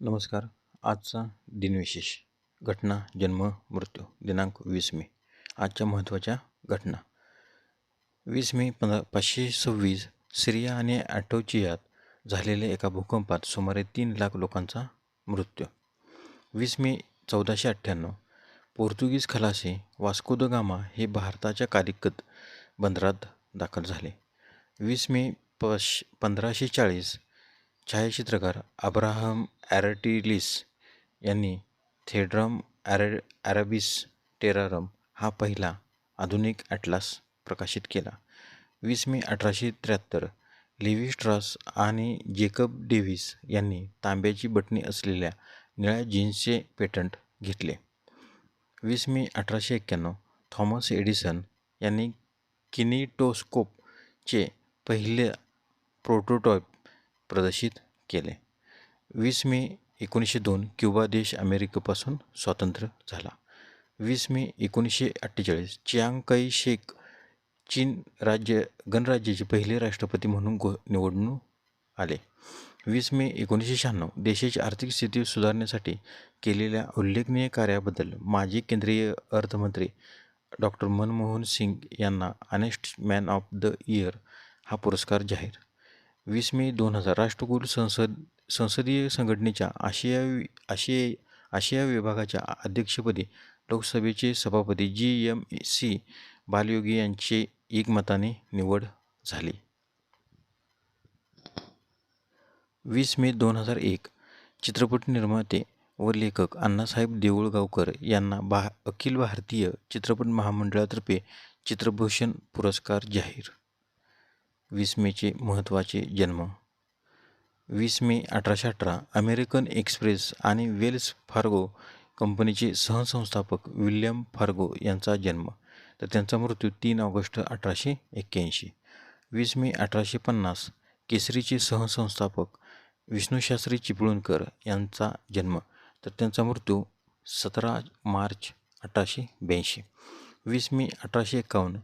नमस्कार. आजचा दिनविशेष. घटना जन्म मृत्यू दिनांक वीस मे. आजच्या महत्त्वाच्या घटना. वीस मे पंधरा पाचशे सव्वीस सिरिया आणि ॲटोचियात झालेल्या एका भूकंपात सुमारे तीन लाख लोकांचा मृत्यू. वीस मे चौदाशे अठ्ठ्याण्णव पोर्तुगीज खलासी वास्को द गामा हे भारताच्या कालिकत बंदरात दाखल झाले. वीस मे पश पंधराशे चाळीस छायाचित्रकार अब्राहम ॲरटिलिस यांनी थेड्रम ॲरे ॲरबिस टेरारम हा पहिला आधुनिक ॲटलास प्रकाशित केला. वीस मे अठराशे त्र्याहत्तर लिव्ही स्ट्रॉस आणि जेकब डेव्हिस यांनी तांब्याची बटणी असलेल्या निळ्या जीन्सचे पेटंट घेतले. वीस मे अठराशे एक्क्याण्णव थॉमस एडिसन यांनी किनिटोस्कोपचे पहिले प्रोटोटाईप प्रदर्शित केले. वीस मे एकोणीसशे दोन क्युबा देश अमेरिकेपासून स्वतंत्र झाला. वीस मे एकोणीसशे अठ्ठेचाळीस चियांग कई शेख चीन राज्य गणराज्याचे पहिले राष्ट्रपती म्हणून गो निवडून आले. वीस मे एकोणीसशे शहाण्णव देशाची आर्थिक स्थिती सुधारण्यासाठी केलेल्या उल्लेखनीय कार्याबद्दल माजी केंद्रीय अर्थमंत्री डॉक्टर मनमोहन सिंग यांना honest man of the year हा पुरस्कार जाहीर वीस मे दोन हजार राष्ट्रकुल संसद संसदीय संघटनेच्या आशिया आशिया आशिया विभागाच्या अध्यक्षपदी लोकसभेचे सभापती जी एम सी बालयोगी यांची एकमताने निवड झाली. वीस मे दोन हजार एक चित्रपट निर्माते व लेखक अण्णासाहेब देऊळगावकर यांना भा अखिल भारतीय चित्रपट महामंडळातर्फे चित्रभूषण पुरस्कार जाहीर वीस मेचे महत्त्वाचे जन्म. वीस मे अठराशे अठरा अमेरिकन एक्सप्रेस आणि वेल्स फार्गो कंपनीचे सहसंस्थापक विल्यम फार्गो यांचा जन्म. तर त्यांचा मृत्यू तीन ऑगस्ट अठराशे एक्क्याऐंशी. वीस मे अठराशे पन्नास केसरीचे सहसंस्थापक विष्णूशास्त्री चिपळूणकर यांचा जन्म. तर त्यांचा मृत्यू सतरा मार्च अठराशे ब्याऐंशी. वीस मे अठराशे एकावन्न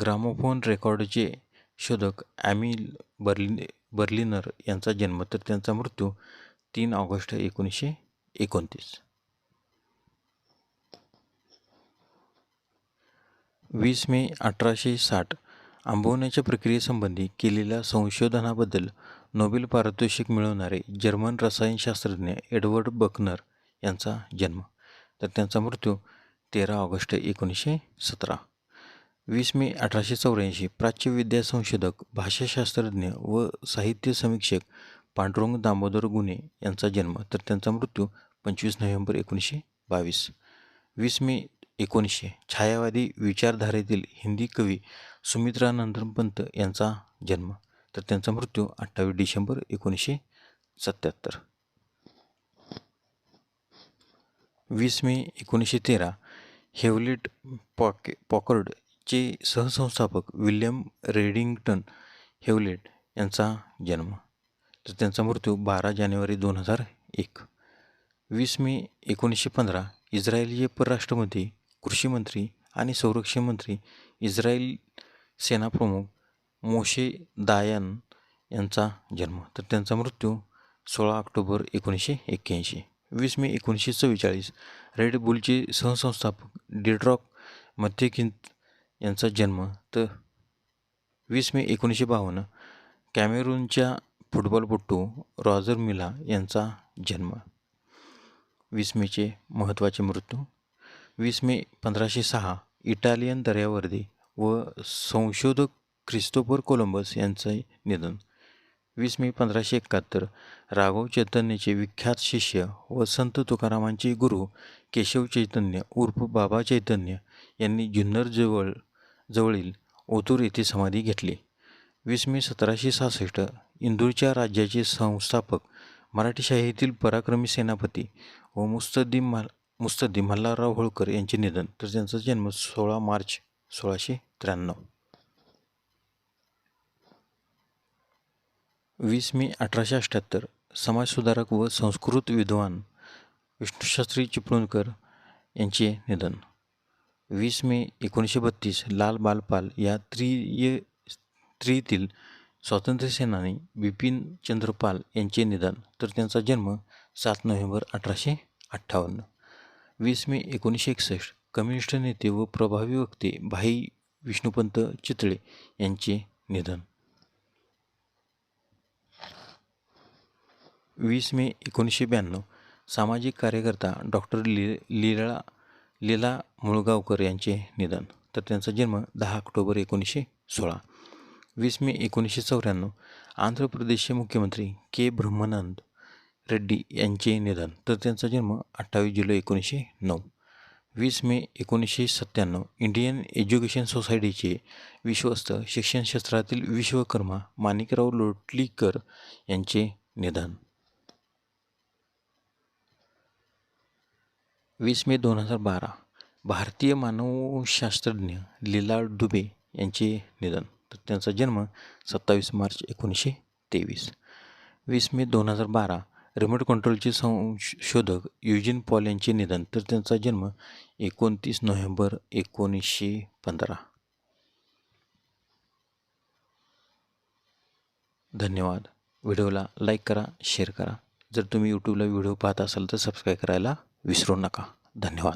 ग्रामोफोन रेकॉर्डचे शोधक ॲमिल बर्लि बर्लिनर यांचा जन्म तर त्यांचा मृत्यू तीन ऑगस्ट एकोणीसशे एकोणतीस. वीस मे अठराशे साठ आंबवण्याच्या प्रक्रियेसंबंधी केलेल्या संशोधनाबद्दल नोबेल पारितोषिक मिळवणारे जर्मन रसायनशास्त्रज्ञ एडवर्ड बकनर यांचा जन्म तर त्यांचा मृत्यू तेरा ऑगस्ट एकोणीसशे सतरा. वीस मे अठराशे चौऱ्याऐंशी प्राच्यविद्या संशोधक भाषाशास्त्रज्ञ व साहित्य समीक्षक पांडुरंग दामोदर गुन्हे यांचा जन्म तर त्यांचा मृत्यू पंचवीस नोव्हेंबर एकोणीसशे बावीस. वीस मे एकोणीसशे छायावादी विचारधारेतील हिंदी कवी सुमित्रानंदन पंत यांचा जन्म तर त्यांचा मृत्यू अठ्ठावीस डिसेंबर एकोणीसशे सत्याहत्तर. वीस मे एकोणीसशे तेरा हेवलेट पॉके पॉकर्ड चे सहसंस्थापक विल्यम रेडिंग्टन हेवलेट यांचा जन्म. तर त्यांचा मृत्यू बारा जानेवारी दोन हजार एक. वीस मे एकोणीसशे पंधरा इस्रायलचे परराष्ट्रमंत्री कृषीमंत्री आणि संरक्षण मंत्री इस्रायल सेनाप्रमुख मोशे दायन यांचा जन्म. तर त्यांचा मृत्यू सोळा ऑक्टोबर एकोणीसशे एक्क्याऐंशी. वीस मे एकोणीसशे चव्वेचाळीस रेड बुलचे सहसंस्थापक डिड्रॉक मध्यकिंत यांचा जन्म तर वीस मे एकोणीसशे बावन्न कॅमेरूनच्या फुटबॉलपट्टू रॉजर मिला यांचा जन्म. वीस मेचे महत्त्वाचे मृत्यू. वीस मे पंधराशे सहा इटालियन दर्यावर्दी व संशोधक क्रिस्तोफर कोलंबस यांचे निधन. वीस मे पंधराशे एकाहत्तर राघव चैतन्याचे विख्यात शिष्य व संत तुकारामांचे गुरु केशव चैतन्य उर्फ बाबा चैतन्य यांनी जुन्नरजवळ जवळील ओतूर येथे समाधी घेतली. वीस मे सतराशे सहासष्ट इंदूरच्या राज्याचे संस्थापक मराठी शाहीतील पराक्रमी सेनापती व मुस्तदीम मल मुस्तदी मल्हारराव होळकर यांचे निधन तर त्यांचा जन्म सोळा मार्च सोळाशे त्र्याण्णव. वीस मे अठराशे अठ्ठ्याहत्तर समाजसुधारक व संस्कृत विद्वान विष्णुशास्त्री चिपळूणकर यांचे निधन. वीस मे एकोणीसशे बत्तीस लाल बालपाल या त्रिय स्त्रीतील स्वातंत्र्यसेनानी बिपिन चंद्रपाल यांचे निधन तर त्यांचा जन्म सात नोव्हेंबर अठराशे अठ्ठावन्न. वीस मे एकोणीसशे एकसष्ट कम्युनिस्ट नेते व प्रभावी वक्ते भाई विष्णुपंत चितळे यांचे निधन. वीस मे एकोणीसशे ब्याण्णव सामाजिक कार्यकर्ता डॉक्टर लि लीला लीला मुळगावकर यांचे निधन. तर त्यांचा जन्म दहा ऑक्टोबर एकोणीसशे सोळा. वीस मे एकोणीसशे चौऱ्याण्णव. आंध्र प्रदेशचे मुख्यमंत्री के ब्रह्मानंद रेड्डी यांचे निधन. तर त्यांचा जन्म अठ्ठावीस जुलै एकोणीसशे नऊ. वीस मे एकोणीसशे सत्त्याण्णव. इंडियन एज्युकेशन सोसायटीचे विश्वस्त शिक्षणशास्त्रातील विश्वकर्मा माणिकराव लोटलीकर यांचे निधन. वीस मे दोन हजार बारा भारतीय मानवशास्त्रज्ञ लीला डुबे यांचे निधन. तर त्यांचा जन्म सत्तावीस मार्च एकोणीसशे तेवीस. वीस मे दोन हजार बारा रिमोट कंट्रोलचे संशोधक युजिन पॉल यांचे निधन. तर त्यांचा जन्म एकोणतीस नोव्हेंबर एकोणीसशे पंधरा. धन्यवाद. व्हिडिओला लाईक करा शेअर करा. जर तुम्ही यूट्यूबला व्हिडिओ पाहत असाल तर सबस्क्राईब करायला विसरू नका. धन्यवाद.